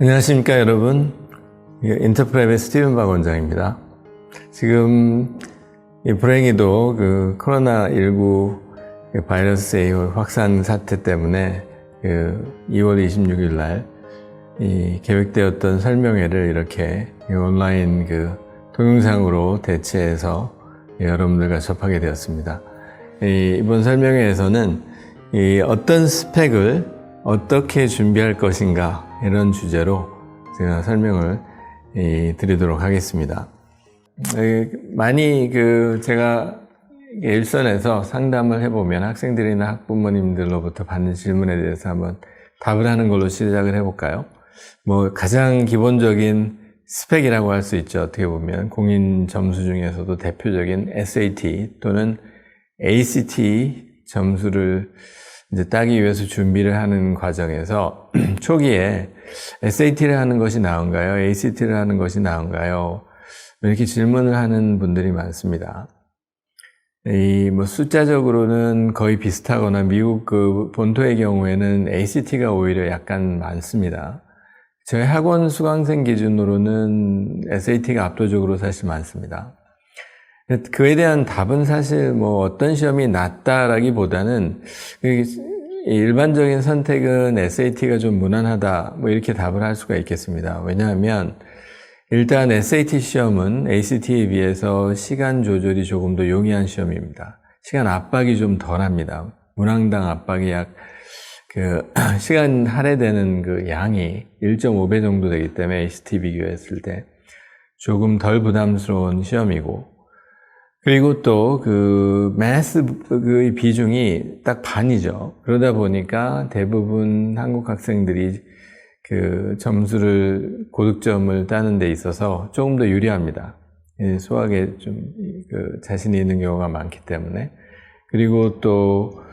안녕하십니까 여러분 인터프랩의 스티븐 박 원장입니다 지금 이 불행히도 그 코로나19 그 바이러스의 확산 사태 때문에 그 2월 26일 날이 계획되었던 설명회를 이렇게 이 온라인 그 동영상으로 대체해서 여러분들과 접하게 되었습니다. 이 이번 설명회에서는 이 어떤 스펙을 어떻게 준비할 것인가 이런 주제로 제가 설명을 이 드리도록 하겠습니다. 에, 많이 그 제가 일선에서 상담을 해보면 학생들이나 학부모님들로부터 받는 질문에 대해서 한번 답을 하는 걸로 시작을 해볼까요? 뭐 가장 기본적인 스펙이라고 할 수 있죠. 어떻게 보면 공인 점수 중에서도 대표적인 SAT 또는 ACT 점수를 이제 따기 위해서 준비를 하는 과정에서 초기에 SAT를 하는 것이 나은가요? ACT를 하는 것이 나은가요? 이렇게 질문을 하는 분들이 많습니다. 이 뭐 숫자적으로는 거의 비슷하거나 미국 그 본토의 경우에는 ACT가 오히려 약간 많습니다. 저희 학원 수강생 기준으로는 SAT가 압도적으로 사실 많습니다. 그에 대한 답은 사실 뭐 어떤 시험이 낫다라기보다는 그 일반적인 선택은 SAT가 좀 무난하다 뭐 이렇게 답을 할 수가 있겠습니다. 왜냐하면 일단 SAT 시험은 ACT에 비해서 시간 조절이 조금 더 용이한 시험입니다. 시간 압박이 좀 덜합니다. 문항당 압박이 약 그 시간 할애되는 그 양이 1.5배 정도 되기 때문에 ACT 비교했을 때 조금 덜 부담스러운 시험이고 그리고 또 그 매스 그 비중이 딱 반이죠. 그러다 보니까 대부분 한국 학생들이 그 점수를 고득점을 따는 데 있어서 조금 더 유리합니다. 수학에 좀 그 자신이 있는 경우가 많기 때문에 그리고 또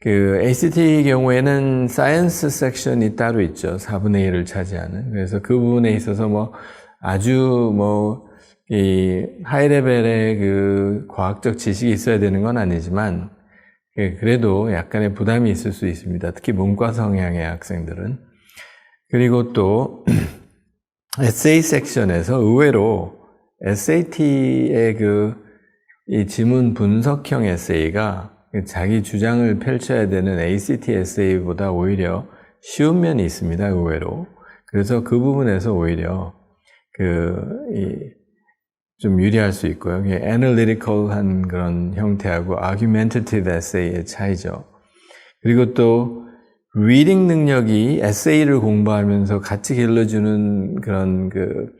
그 ACT 경우에는 사이언스 섹션이 따로 있죠. 4분의 1을 차지하는. 그래서 그 부분에 있어서 뭐 아주 뭐 이 하이 레벨의 그 과학적 지식이 있어야 되는 건 아니지만 그래도 약간의 부담이 있을 수 있습니다. 특히 문과 성향의 학생들은. 그리고 또 에세이 섹션에서 의외로 SAT의 그 이 지문 분석형 에세이가 자기 주장을 펼쳐야 되는 ACT 에세이보다 오히려 쉬운 면이 있습니다. 의외로. 그래서 그 부분에서 오히려 그 좀 유리할 수 있고요. 애널리티컬한 그런 형태하고 argumentative essay의 차이죠. 그리고 또 리딩 능력이 에세이를 공부하면서 같이 길러주는 그런 그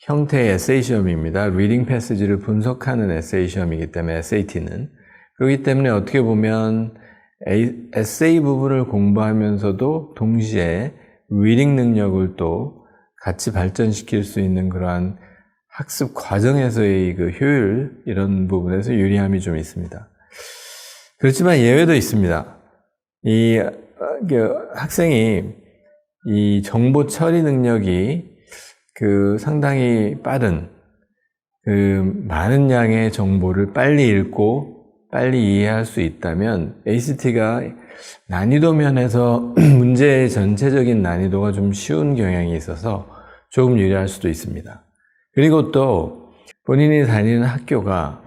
형태의 에세이 시험입니다. 리딩 패스지를 분석하는 에세이 시험이기 때문에 SAT는 그렇기 때문에 어떻게 보면 에세이 부분을 공부하면서도 동시에 리딩 능력을 또 같이 발전시킬 수 있는 그러한 학습 과정에서의 그 효율 이런 부분에서 유리함이 좀 있습니다. 그렇지만 예외도 있습니다. 이 학생이 이 정보 처리 능력이 그 상당히 빠른 그 많은 양의 정보를 빨리 읽고 빨리 이해할 수 있다면 ACT가 난이도 면에서 문제의 전체적인 난이도가 좀 쉬운 경향이 있어서 조금 유리할 수도 있습니다. 그리고 또 본인이 다니는 학교가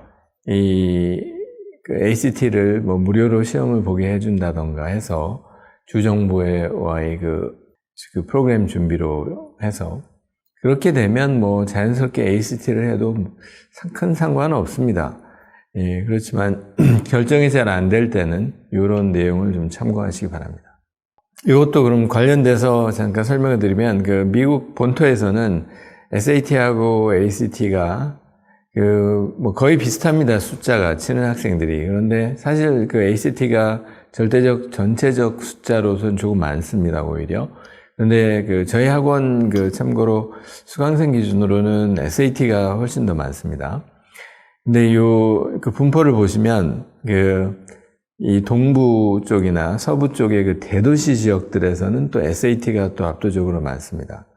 이그 ACT를 뭐 무료로 시험을 보게 해준다던가 해서 주정부와의 그, 그 프로그램 준비로 해서 그렇게 되면 뭐 자연스럽게 ACT를 해도 큰 상관은 없습니다. 예, 그렇지만 결정이 잘 안 될 때는 이런 내용을 좀 참고하시기 바랍니다. 이것도 그럼 관련돼서 잠깐 설명해 드리면 그 미국 본토에서는 SAT하고 ACT가 그 뭐 거의 비슷합니다. 숫자가 치는 학생들이. 그런데 사실 그 ACT가 절대적 전체적 숫자로서는 조금 많습니다. 오히려. 그런데 그 저희 학원 그 참고로 수강생 기준으로는 SAT가 훨씬 더 많습니다. 근데 요 그 분포를 보시면 그 이 동부 쪽이나 서부 쪽의 그 대도시 지역들에서는 또 SAT가 또 압도적으로 많습니다.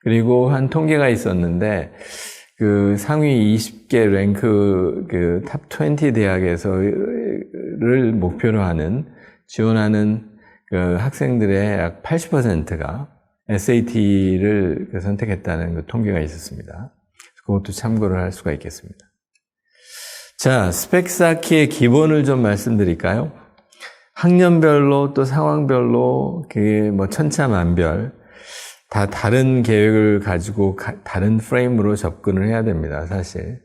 그리고 한 통계가 있었는데 그 상위 20개 랭크 그 탑 20 대학에서를 목표로 하는 지원하는 그 학생들의 약 80%가 SAT를 그 선택했다는 그 통계가 있었습니다. 그것도 참고를 할 수가 있겠습니다. 자, 스펙 쌓기의 기본을 좀 말씀드릴까요? 학년별로 또 상황별로 그게 뭐 천차만별 다 다른 계획을 가지고 가- 다른 프레임으로 접근을 해야 됩니다, 사실.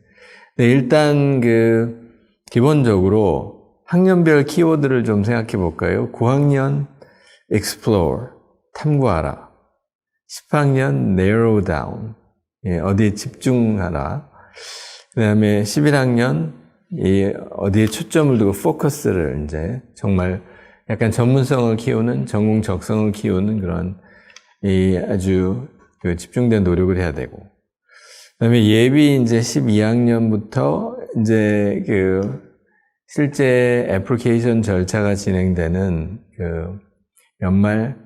근데 일단 그 기본적으로 학년별 키워드를 좀 생각해 볼까요? 9학년 explore 탐구하라. 10학년 narrow down 예, 어디에 집중하라. 그 다음에 11학년 이 어디에 초점을 두고 포커스를 이제 정말 약간 전문성을 키우는 전공 적성을 키우는 그런 이 아주 그 집중된 노력을 해야 되고 그다음에 예비 이제 12학년부터 이제 그 실제 애플리케이션 절차가 진행되는 그 연말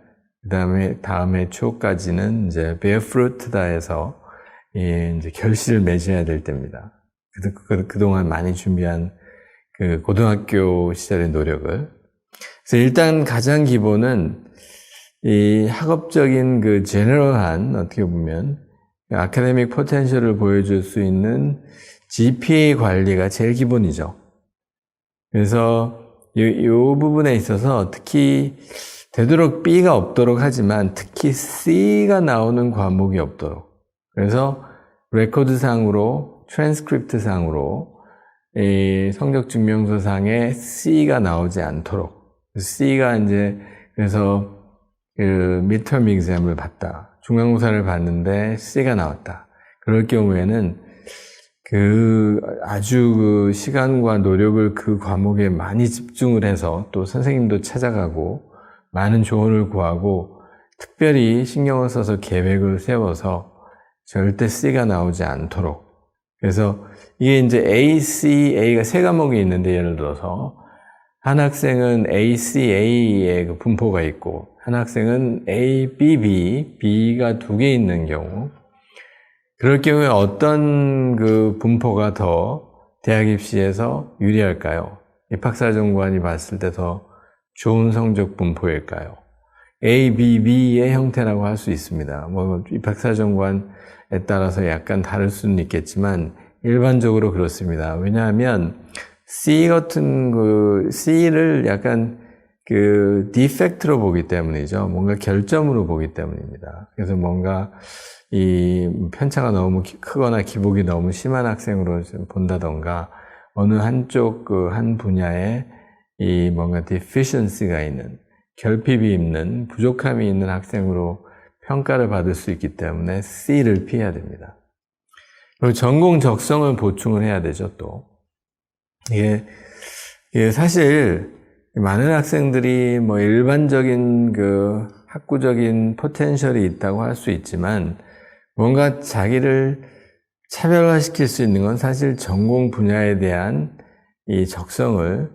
그다음에 다음해 초까지는 이제 베어프루트다에서 이 이제 결실을 맺어야 될 때입니다. 그, 그, 그동안 많이 준비한 그 고등학교 시절의 노력을. 그래서 일단 가장 기본은 이 학업적인 그 제너럴한 어떻게 보면 아카데믹 포텐셜을 보여줄 수 있는 GPA 관리가 제일 기본이죠. 그래서 이, 이 부분에 있어서 특히 되도록 B가 없도록 하지만 특히 C가 나오는 과목이 없도록. 그래서 레코드상으로, 트랜스크립트상으로 이 성적 증명서상에 C가 나오지 않도록. C가 이제 그래서 그 midterm exam을 봤다. 중간고사를 봤는데 C가 나왔다. 그럴 경우에는 그 아주 그 시간과 노력을 그 과목에 많이 집중을 해서 또 선생님도 찾아가고 많은 조언을 구하고 특별히 신경을 써서 계획을 세워서 절대 C가 나오지 않도록 그래서 이게 이제 A, C, A가 세 과목이 있는데 예를 들어서 한 학생은 ACA의 그 분포가 있고 한 학생은 A, B, B, B가 두 개 있는 경우 그럴 경우에 어떤 그 분포가 더 대학 입시에서 유리할까요? 입학사정관이 봤을 때 더 좋은 성적 분포일까요? A, B, B의 형태라고 할 수 있습니다. 뭐 입학사정관에 따라서 약간 다를 수는 있겠지만 일반적으로 그렇습니다. 왜냐하면 C 같은 그 C를 약간 그 디펙트로 보기 때문이죠. 뭔가 결점으로 보기 때문입니다. 그래서 뭔가 이 편차가 너무 기- 크거나 기복이 너무 심한 학생으로 좀 본다던가 어느 한쪽 그 한 분야에 이 뭔가 deficiency가 있는 결핍이 있는 부족함이 있는 학생으로 평가를 받을 수 있기 때문에 C를 피해야 됩니다. 그리고 전공 적성을 보충을 해야 되죠, 또. 이게, 이게 사실 많은 학생들이 뭐 일반적인 그 학구적인 포텐셜이 있다고 할 수 있지만 뭔가 자기를 차별화시킬 수 있는 건 사실 전공 분야에 대한 이 적성을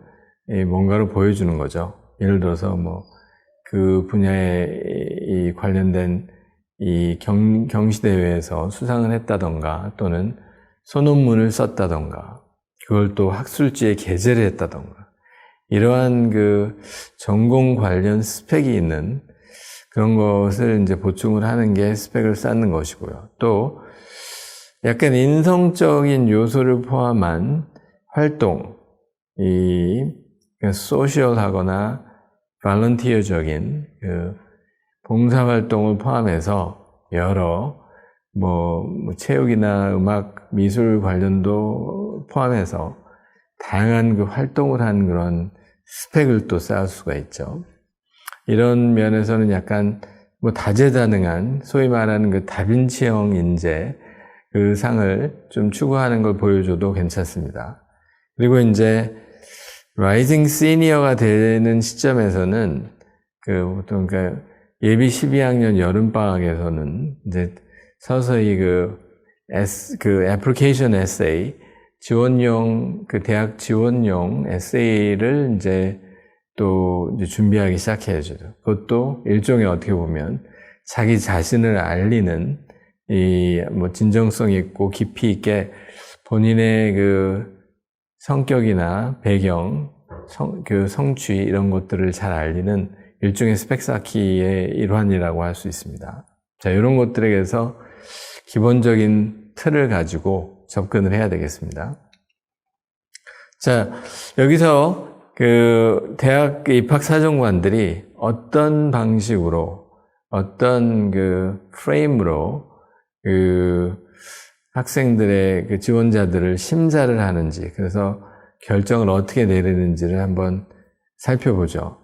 이 뭔가로 보여주는 거죠. 예를 들어서 뭐 그 분야에 이 관련된 이 경, 경시대회에서 수상을 했다던가 또는 소논문을 썼다던가 그걸 또 학술지에 게재를 했다던가 이러한 그 전공 관련 스펙이 있는 그런 것을 이제 보충을 하는 게 스펙을 쌓는 것이고요. 또 약간 인성적인 요소를 포함한 활동, 이 소셜하거나 발런티어적인 그 봉사 활동을 포함해서 여러 뭐, 뭐 체육이나 음악, 미술 관련도 포함해서 다양한 그 활동을 한 그런 스펙을 또 쌓을 수가 있죠. 이런 면에서는 약간 뭐 다재다능한 소위 말하는 그 다빈치형 인재 그 상을 좀 추구하는 걸 보여줘도 괜찮습니다. 그리고 이제 라이징 시니어가 되는 시점에서는 그 보통 그 예비 12학년 여름 방학에서는 이제 서서히 그 S 그 애플리케이션 에세이 지원용 그 대학 지원용 에세이를 이제 또 이제 준비하기 시작해야죠. 그것도 일종의 어떻게 보면 자기 자신을 알리는 이 뭐 진정성 있고 깊이 있게 본인의 그 성격이나 배경, 성, 그 성취 이런 것들을 잘 알리는 일종의 스펙 쌓기의 일환이라고 할 수 있습니다. 자, 이런 것들에게서 기본적인 틀을 가지고 접근을 해야 되겠습니다. 자, 여기서 그 대학 입학 사정관들이 어떤 방식으로 어떤 그 프레임으로 그 학생들의 그 지원자들을 심사를 하는지 그래서 결정을 어떻게 내리는지를 한번 살펴보죠.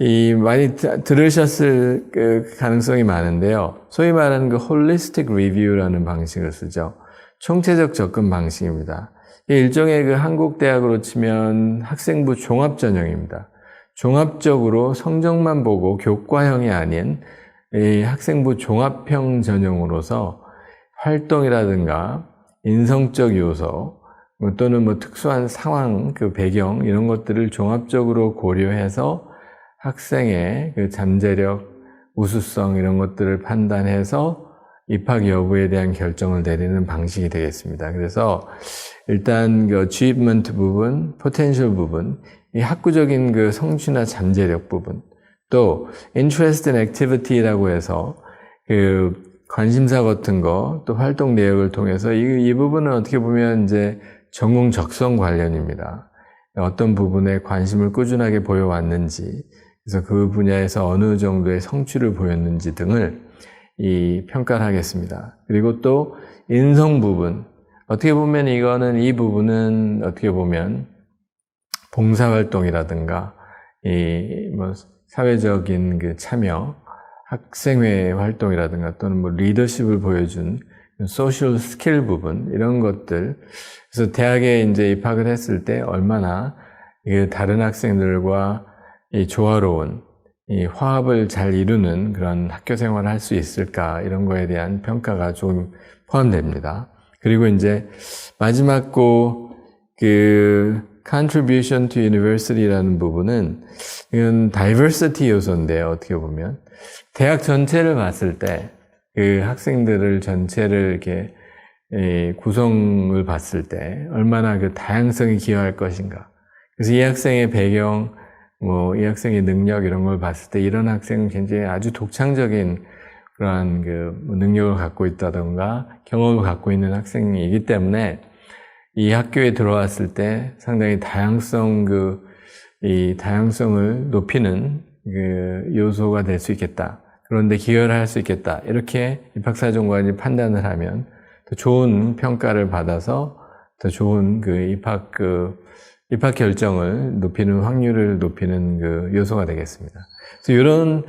이 많이 드- 들으셨을 그 가능성이 많은데요. 소위 말하는 그 홀리스틱 리뷰라는 방식을 쓰죠. 총체적 접근 방식입니다. 이 일종의 그 한국 대학으로 치면 학생부 종합 전형입니다. 종합적으로 성적만 보고 교과형이 아닌 이 학생부 종합형 전형으로서 활동이라든가 인성적 요소 뭐 또는 뭐 특수한 상황 그 배경 이런 것들을 종합적으로 고려해서 학생의 그 잠재력, 우수성 이런 것들을 판단해서 입학 여부에 대한 결정을 내리는 방식이 되겠습니다. 그래서 일단 그 achievement 부분, potential 부분, 이 학구적인 그 성취나 잠재력 부분, 또 interest and activity라고 해서 그 관심사 같은 거, 또 활동 내역을 통해서 이, 이 부분은 어떻게 보면 이제 전공 적성 관련입니다. 어떤 부분에 관심을 꾸준하게 보여왔는지, 그래서 그 분야에서 어느 정도의 성취를 보였는지 등을 이 평가를 하겠습니다. 그리고 또 인성 부분, 어떻게 보면 이거는 이 부분은 어떻게 보면 봉사활동이라든가 이 뭐 사회적인 그 참여, 학생회 활동이라든가 또는 뭐 리더십을 보여준 소셜 스킬 부분 이런 것들 그래서 대학에 이제 입학을 했을 때 얼마나 이 다른 학생들과 이 조화로운 이 화합을 잘 이루는 그런 학교 생활을 할 수 있을까 이런 거에 대한 평가가 좀 포함됩니다. 그리고 이제 마지막 거그 contribution to university라는 부분은 이건 diversity 요소인데요. 어떻게 보면 대학 전체를 봤을 때 그 학생들을 전체를 이렇게 이 구성을 봤을 때 얼마나 그 다양성이 기여할 것인가. 그래서 이 학생의 배경, 뭐 이 학생의 능력 이런 걸 봤을 때 이런 학생은 굉장히 아주 독창적인 그러한 그 능력을 갖고 있다던가 경험을 갖고 있는 학생이기 때문에 이 학교에 들어왔을 때 상당히 다양성 그, 이 다양성을 높이는 그 요소가 될 수 있겠다. 그런데 기여를 할 수 있겠다. 이렇게 입학사정관이 판단을 하면 더 좋은 평가를 받아서 더 좋은 그 입학 그 입학 결정을 높이는 확률을 높이는 그 요소가 되겠습니다. 그래서 이런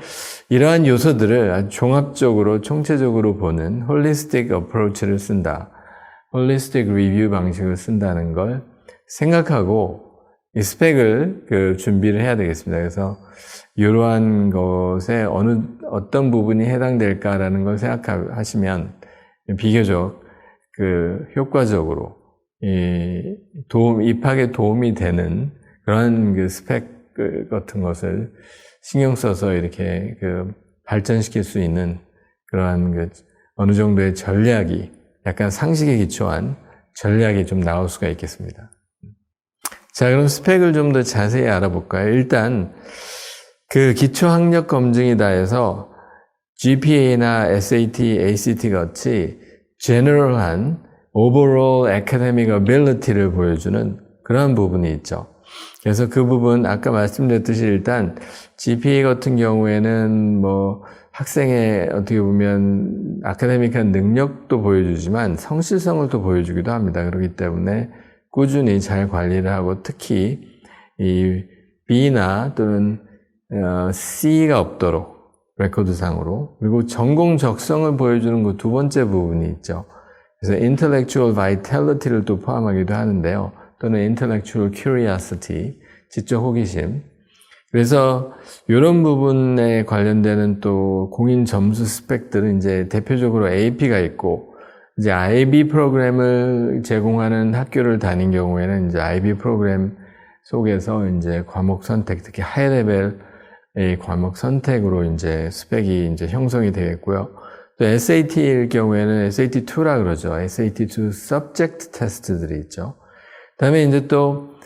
이러한 요소들을 아주 종합적으로 총체적으로 보는 홀리스틱 어프로치를 쓴다. 홀리스틱 리뷰 방식을 쓴다는 걸 생각하고 이 스펙을 그 준비를 해야 되겠습니다. 그래서 이러한 것에 어느 어떤 부분이 해당될까라는 걸 생각하시면 비교적 그 효과적으로 이 도움 입학에 도움이 되는 그런 그 스펙 그 같은 것을 신경 써서 이렇게 그 발전시킬 수 있는 그러한 그 어느 정도의 전략이 약간 상식에 기초한 전략이 좀 나올 수가 있겠습니다. 자, 그럼 스펙을 좀 더 자세히 알아볼까요? 일단 그 기초 학력 검증이다 해서 GPA나 SAT, ACT 같이 제너럴한 overall academic ability를 보여주는 그런 부분이 있죠. 그래서 그 부분 아까 말씀드렸듯이 일단 GPA 같은 경우에는 뭐 학생의 어떻게 보면 아카데믹한 능력도 보여주지만 성실성을 또 보여주기도 합니다. 그렇기 때문에 꾸준히 잘 관리를 하고 특히 이 B나 또는 어, C가 없도록 레코드상으로 그리고 전공 적성을 보여주는 그 두 번째 부분이 있죠. 그래서 intellectual vitality를 또 포함하기도 하는데요. 또는 intellectual curiosity, 지적 호기심. 그래서 이런 부분에 관련되는 또 공인 점수 스펙들은 이제 대표적으로 AP가 있고 이제 IB 프로그램을 제공하는 학교를 다닌 경우에는 이제 IB 프로그램 속에서 이제 과목 선택, 특히 하이 레벨의 과목 선택으로 이제 스펙이 이제 형성이 되겠고요. 또 SAT일 경우에는 SAT2라 그러죠. SAT2 subject 테스트들이 있죠. 다음에 이제 또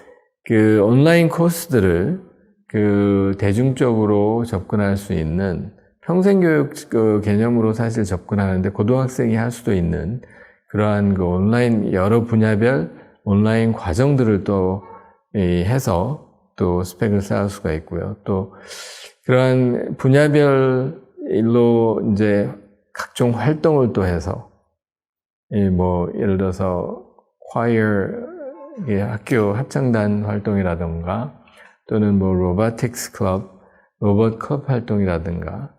그 온라인 코스들을 그 대중적으로 접근할 수 있는 평생교육 그 개념으로 사실 접근하는데 고등학생이 할 수도 있는 그러한 그 온라인 여러 분야별 온라인 과정들을 또 이, 해서 또 스펙을 쌓을 수가 있고요. 또 그러한 분야별 일로 이제 각종 활동을 또 해서 이뭐 예를 들어서 이게 학교 합창단 활동이라든가 또는 뭐 로보틱스 클럽, 로봇 클럽 활동이라든가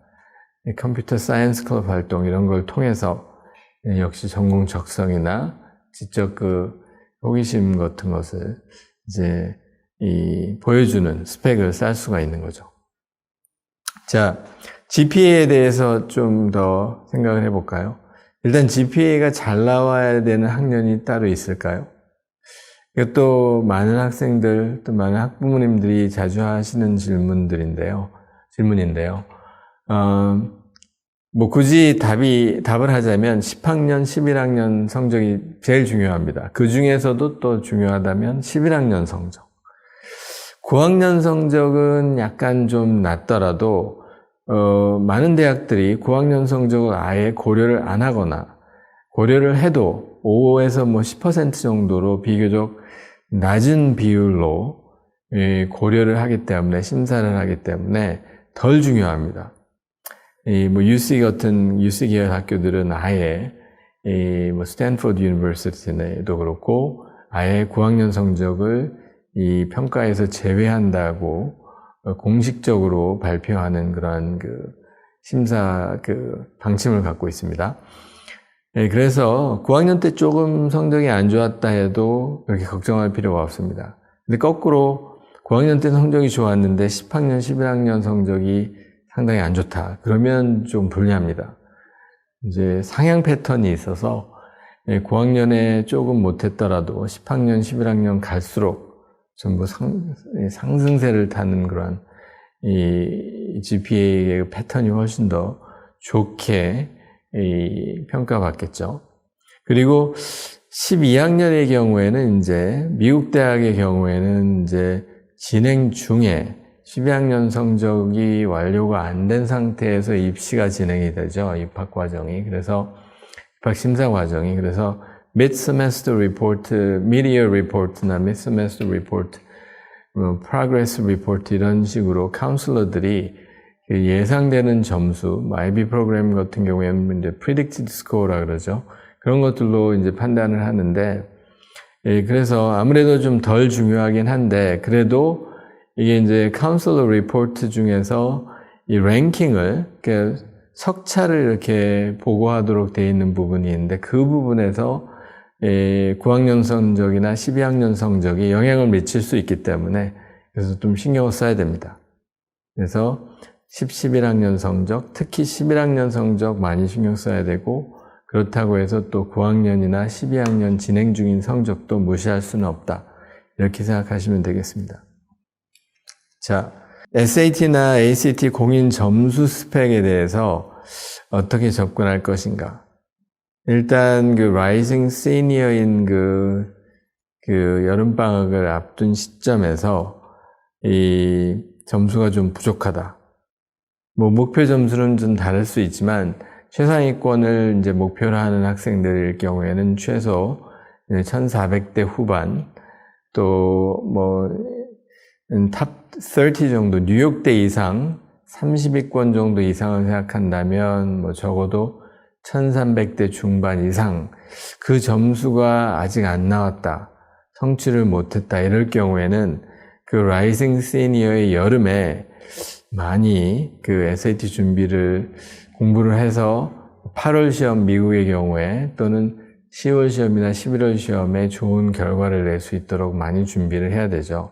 이 컴퓨터 사이언스 클럽 활동 이런 걸 통해서 역시 전공 적성이나 지적 그 호기심 같은 것을 이제 이 보여주는 스펙을 쌓을 수가 있는 거죠. 자, GPA에 대해서 좀 더 생각을 해볼까요? 일단 GPA가 잘 나와야 되는 학년이 따로 있을까요? 이것도 많은 학생들, 또 많은 학부모님들이 자주 하시는 질문들인데요. 질문인데요. 어, 뭐 굳이 답이, 답을 하자면 10학년, 11학년 성적이 제일 중요합니다. 그 중에서도 또 중요하다면 11학년 성적. 9학년 성적은 약간 좀 낮더라도 어, 많은 대학들이 9학년 성적을 아예 고려를 안 하거나 고려를 해도 5에서 뭐 10% 정도로 비교적 낮은 비율로 예, 고려를 하기 때문에 심사를 하기 때문에 덜 중요합니다. 이뭐 UC 같은 UC 계열 학교들은 아예 이뭐 스탠포드 유니버시티도 그렇고 아예 9학년 성적을 이 평가에서 제외한다고 공식적으로 발표하는 그러한 그 심사 그 방침을 갖고 있습니다. 네, 그래서 9학년 때 조금 성적이 안 좋았다 해도 그렇게 걱정할 필요가 없습니다. 근데 거꾸로 9학년 때 성적이 좋았는데 10학년, 11학년 성적이 상당히 안 좋다. 그러면 좀 불리합니다. 이제 상향 패턴이 있어서 9학년에 조금 못했더라도 10학년, 11학년 갈수록 전부 상, 상승세를 타는 그런 이 GPA의 패턴이 훨씬 더 좋게 평가받겠죠. 그리고 12학년의 경우에는 이제 미국 대학의 경우에는 이제 진행 중에 12학년 성적이 완료가 안 된 상태에서 입시가 진행이 되죠. 입학 과정이. 그래서 입학 심사 과정이. 그래서 mid semester report, mid year report나 mid semester report, 뭐 progress report 이런 식으로 카운슬러들이 예상되는 점수, IB 프로그램 같은 경우에는 이제 predicted score라 그러죠. 그런 것들로 이제 판단을 하는데, 예, 그래서 아무래도 좀 덜 중요하긴 한데, 그래도 이게 이제 카운슬러 리포트 중에서 이 랭킹을, 석차를 이렇게 보고하도록 되어 있는 부분이 있는데, 그 부분에서 9학년 성적이나 12학년 성적이 영향을 미칠 수 있기 때문에 그래서 좀 신경을 써야 됩니다. 그래서 10, 11학년 성적, 특히 11학년 성적 많이 신경 써야 되고 그렇다고 해서 또 9학년이나 12학년 진행 중인 성적도 무시할 수는 없다. 이렇게 생각하시면 되겠습니다. 자, SAT나 ACT 공인 점수 스펙에 대해서 어떻게 접근할 것인가? 일단 그 라이징 시니어인 그, 그 여름방학을 앞둔 시점에서 이 점수가 좀 부족하다. 뭐 목표 점수는 좀 다를 수 있지만 최상위권을 이제 목표로 하는 학생들일 경우에는 최소 1400대 후반 또뭐 탑30 정도 뉴욕대 이상 30위권 정도 이상을 생각한다면 뭐 적어도 1300대 중반 이상 그 점수가 아직 안 나왔다. 성취를 못했다. 이럴 경우에는 그 라이징 시니어의 여름에 많이 그 SAT 준비를 공부를 해서 8월 시험 미국의 경우에 또는 10월 시험이나 11월 시험에 좋은 결과를 낼 수 있도록 많이 준비를 해야 되죠.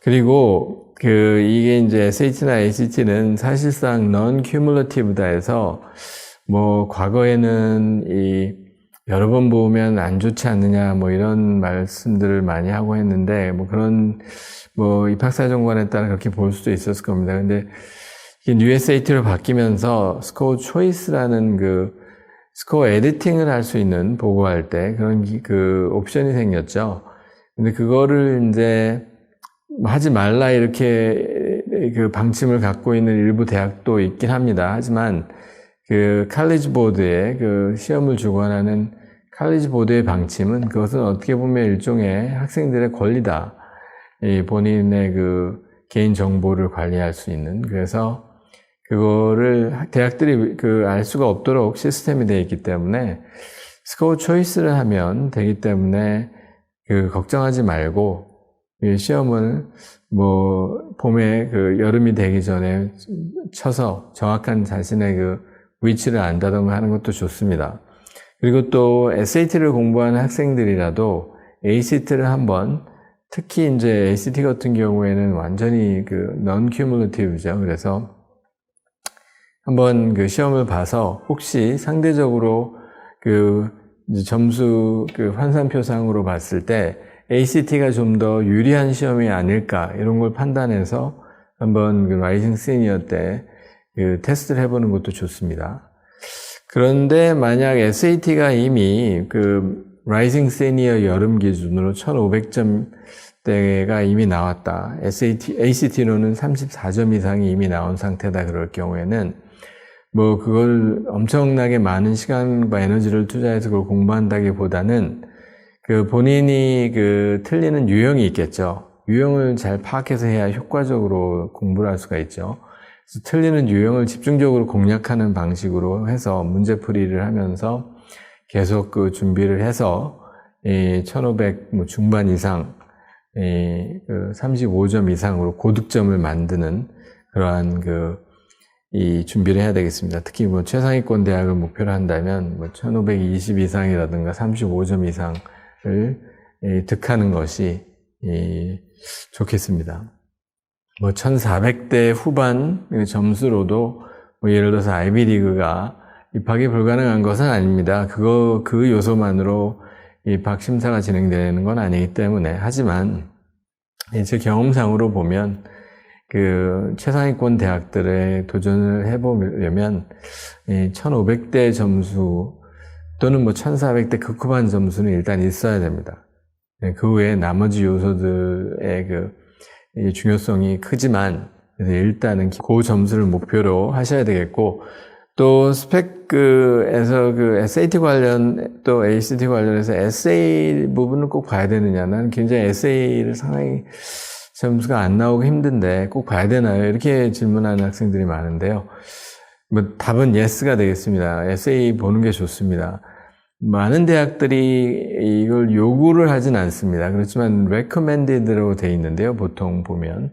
그리고 그 이게 이제 SAT나 ACT는 사실상 non cumulative다 해서 뭐 과거에는 이 여러 번 보면 안 좋지 않느냐 뭐 이런 말씀들을 많이 하고 했는데 뭐 그런 뭐 입학사 정관에 따라 그렇게 볼 수도 있었을 겁니다. 근데 USAT로 바뀌면서 스코어 초이스라는 그 스코어 에디팅을 할 수 있는 보고할 때 그런 그 옵션이 생겼죠. 근데 그거를 이제 하지 말라 이렇게 그 방침을 갖고 있는 일부 대학도 있긴 합니다. 하지만 그 칼리지 보드에 그 시험을 주관하는 칼리지 보드의 방침은 그것은 어떻게 보면 일종의 학생들의 권리다. 이 본인의 그 개인 정보를 관리할 수 있는 그래서 그거를 대학들이 그 알 수가 없도록 시스템이 되어 있기 때문에 스코어 초이스를 하면 되기 때문에 그 걱정하지 말고 이 시험을 뭐 봄에 그 여름이 되기 전에 쳐서 정확한 자신의 그 위치를 안다던가 하는 것도 좋습니다. 그리고 또 SAT를 공부하는 학생들이라도 ACT를 한번 특히 이제 ACT 같은 경우에는 완전히 그 non-cumulative죠. 그래서 한번 그 시험을 봐서 혹시 상대적으로 그 점수 그 환산표상으로 봤을 때 ACT가 좀 더 유리한 시험이 아닐까 이런 걸 판단해서 한번 그 라이징 시니어 때그 테스트를 해보는 것도 좋습니다. 그런데 만약 SAT가 이미 그 라이징 시니어 여름 기준으로 1500점대가 이미 나왔다. SAT, ACT로는 34점 이상이 이미 나온 상태다. 그럴 경우에는 뭐 그걸 엄청나게 많은 시간과 에너지를 투자해서 그걸 공부한다기보다는 그 본인이 그 틀리는 유형이 있겠죠. 유형을 잘 파악해서 해야 효과적으로 공부를 할 수가 있죠. 틀리는 유형을 집중적으로 공략하는 방식으로 해서 문제풀이를 하면서 계속 그 준비를 해서 이1500 중반 이상, 이그 35점 이상으로 고득점을 만드는 그러한 그 이 준비를 해야 되겠습니다. 특히 뭐 최상위권 대학을 목표로 한다면 뭐 1520 이상이라든가 35점 이상을 득하는 것이 좋겠습니다. 뭐 1400대 후반 점수로도 뭐 예를 들어서 아이비리그가 입학이 불가능한 것은 아닙니다. 그거 그 요소만으로 입학 심사가 진행되는 건 아니기 때문에 하지만 제 경험상으로 보면 그 최상위권 대학들에 도전을 해보려면 1500대 점수 또는 뭐 1400대 극후반 점수는 일단 있어야 됩니다. 그 외에 나머지 요소들의 그 중요성이 크지만 일단은 그 점수를 목표로 하셔야 되겠고 또 스펙에서 그 SAT 관련 또 ACT 관련해서 에세이 부분을 꼭 봐야 되느냐 는 굉장히 에세이를 상당히 점수가 안 나오기 힘든데 꼭 봐야 되나요? 이렇게 질문하는 학생들이 많은데요. 뭐 답은 예스가 되겠습니다. 에세이 보는 게 좋습니다. 많은 대학들이 이걸 요구를 하진 않습니다. 그렇지만 recommended로 돼 있는데요. 보통 보면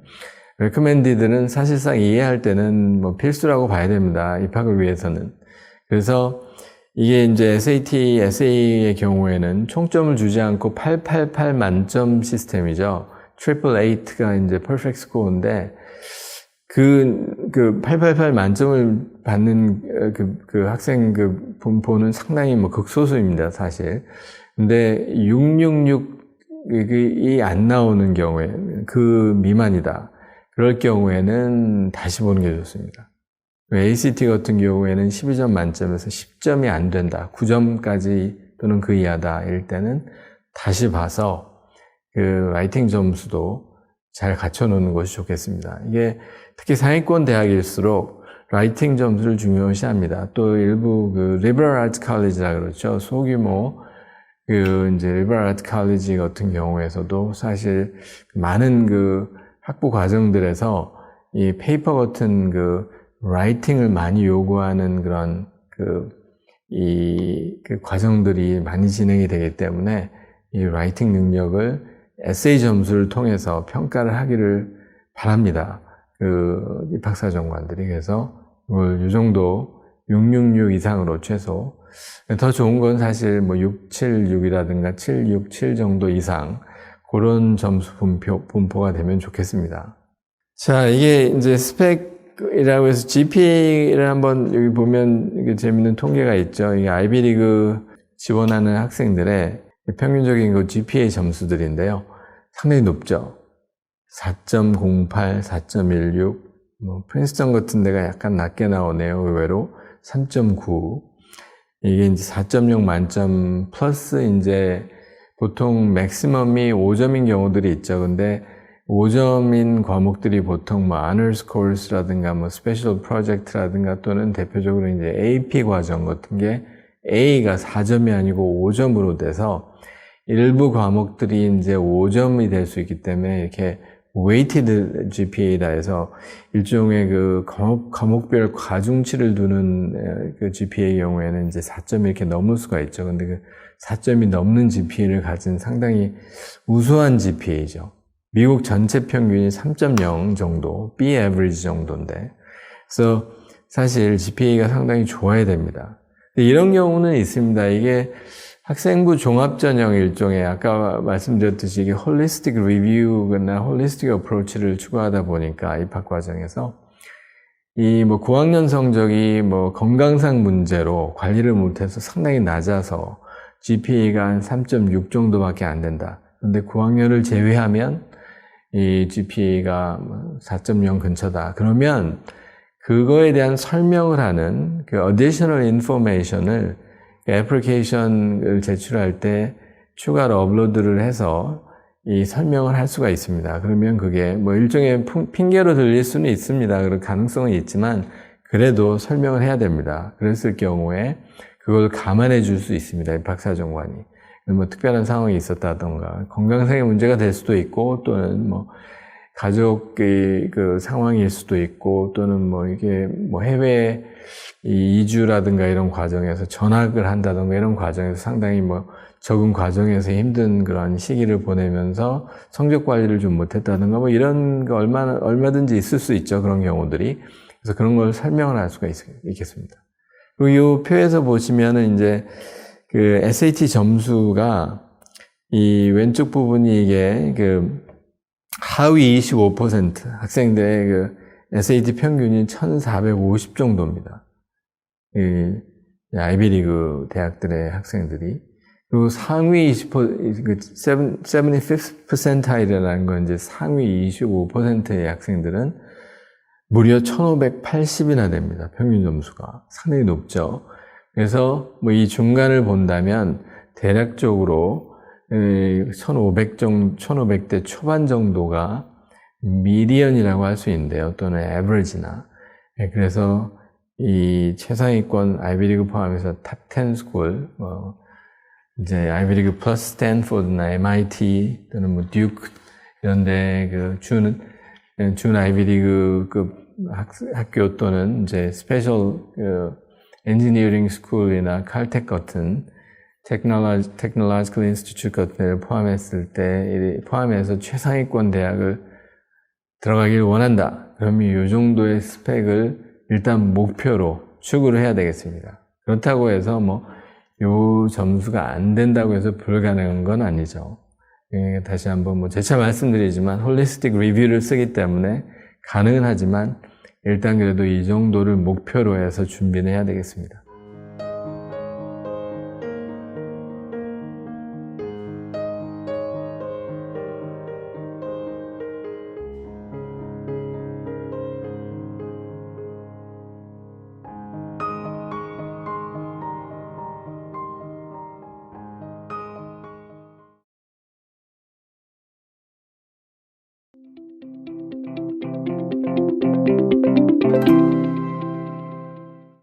recommended는 사실상 이해할 때는 뭐 필수라고 봐야 됩니다. 입학을 위해서는. 그래서 이게 이제 SAT, SA의 경우에는 총점을 주지 않고 888 만점 시스템이죠. 트리플 에이트가 이제 퍼펙트 스코어인데 그, 그, 888 만점을 받는 그, 그 학생 그 분포는 상당히 뭐 극소수입니다, 사실. 근데 666이 안 나오는 경우에, 그 미만이다. 그럴 경우에는 다시 보는 게 좋습니다. ACT 같은 경우에는 12점 만점에서 10점이 안 된다. 9점까지 또는 그 이하다. 이럴 때는 다시 봐서 그 라이팅 점수도 잘 갖춰놓는 것이 좋겠습니다. 이게 특히 상위권 대학일수록 라이팅 점수를 중요시합니다. 또 일부 그 리버럴 아트 칼리지라 그렇죠. 소규모 그 이제 리버럴 아트 칼리지 같은 경우에서도 사실 많은 그 학부 과정들에서 이 페이퍼 같은 그 라이팅을 많이 요구하는 그런 그, 이, 그 과정들이 많이 진행이 되기 때문에 이 라이팅 능력을 에세이 점수를 통해서 평가를 하기를 바랍니다. 그 입학사정관들이 그래서 이 정도 666 이상으로 최소 더 좋은 건 사실 뭐 676이라든가 767 정도 이상 그런 점수 분표, 분포가 되면 좋겠습니다. 자, 이게 이제 스펙이라고 해서 GPA를 한번 여기 보면 재밌는 통계가 있죠. 이게 아이비리그 지원하는 학생들의 평균적인 그 GPA 점수들인데요. 상당히 높죠. 4.08, 4.16, 뭐, 프린스턴 같은 데가 약간 낮게 나오네요. 의외로. 3.9. 이게 이제 4.0 만점 플러스 이제 보통 맥시멈이 5점인 경우들이 있죠. 근데 5점인 과목들이 보통 뭐 honors course라든가 뭐 special project라든가 또는 대표적으로 이제 AP 과정 같은 게 A가 4점이 아니고 5점으로 돼서 일부 과목들이 이제 5점이 될 수 있기 때문에 이렇게 weighted GPA다 해서 일종의 그 과목, 과목별 과중치를 두는 에, 그 GPA의 경우에는 이제 4점이 이렇게 넘을 수가 있죠. 근데 그 4점이 넘는 GPA를 가진 상당히 우수한 GPA죠. 미국 전체 평균이 3.0 정도, B average 정도인데. 그래서 사실 GPA가 상당히 좋아야 됩니다. 이런 경우는 있습니다. 이게 학생부 종합전형 일종의 아까 말씀드렸듯이 이게 홀리스틱 리뷰나 홀리스틱 어프로치를 추구하다 보니까 입학 과정에서 이뭐 9학년 성적이 뭐 건강상 문제로 관리를 못해서 상당히 낮아서 GPA가 한 3.6 정도밖에 안 된다. 그런데 9학년을 제외하면 이 GPA가 4.0 근처다. 그러면 그거에 대한 설명을 하는 그 additional information을 애플리케이션을 제출할 때 추가로 업로드를 해서 이 설명을 할 수가 있습니다. 그러면 그게 뭐 일종의 핑- 핑계로 들릴 수는 있습니다. 그런 가능성은 있지만 그래도 설명을 해야 됩니다. 그랬을 경우에 그걸 감안해 줄 수 있습니다. 이 박사정관이. 뭐 특별한 상황이 있었다던가 건강상의 문제가 될 수도 있고 또는 뭐 가족의 그 상황일 수도 있고 또는 뭐 이게 뭐 해외 이 이주라든가 이런 과정에서 전학을 한다든가 이런 과정에서 상당히 뭐 적응 과정에서 힘든 그런 시기를 보내면서 성적 관리를 좀 못했다든가 뭐 이런 거 얼마나 얼마든지 있을 수 있죠 그런 경우들이 그래서 그런 걸 설명을 할 수가 있, 있겠습니다. 그리고 이 표에서 보시면은 이제 그 SAT 점수가 이 왼쪽 부분이 이게 그 하위 25% 학생들의 그 SAT 평균이 1,450 정도입니다. 이 아이비리그 대학들의 학생들이 그리고 상위 20%, 그 75th percentile이라는 건 이제 상위 25%의 학생들은 무려 1,580이나 됩니다. 평균 점수가 상당히 높죠. 그래서 뭐 이 중간을 본다면 대략적으로 1,500 정도, 1,500대 초반 정도가 미디언이라고 할 수 있는데요. 또는 에버리지나. 그래서 이 최상위권 아이비리그 포함해서 탑10 스쿨, 뭐 이제 아이비리그 플러스 스탠포드나 MIT 또는 뭐 듀크 이런데 그 준 준 아이비리그급 학, 학교 또는 이제 스페셜 그 엔지니어링 스쿨이나 칼텍 같은 테크놀로지, 테크놀로지컬 인스티튜트 같은 포함했을 때 포함해서 최상위권 대학을 들어가길 원한다. 그러면 이 정도의 스펙을 일단 목표로 추구를 해야 되겠습니다. 그렇다고 해서 뭐 요 점수가 안 된다고 해서 불가능한 건 아니죠. 예, 다시 한번 뭐 재차 말씀드리지만 홀리스틱 리뷰를 쓰기 때문에 가능은 하지만 일단 그래도 이 정도를 목표로 해서 준비는 해야 되겠습니다.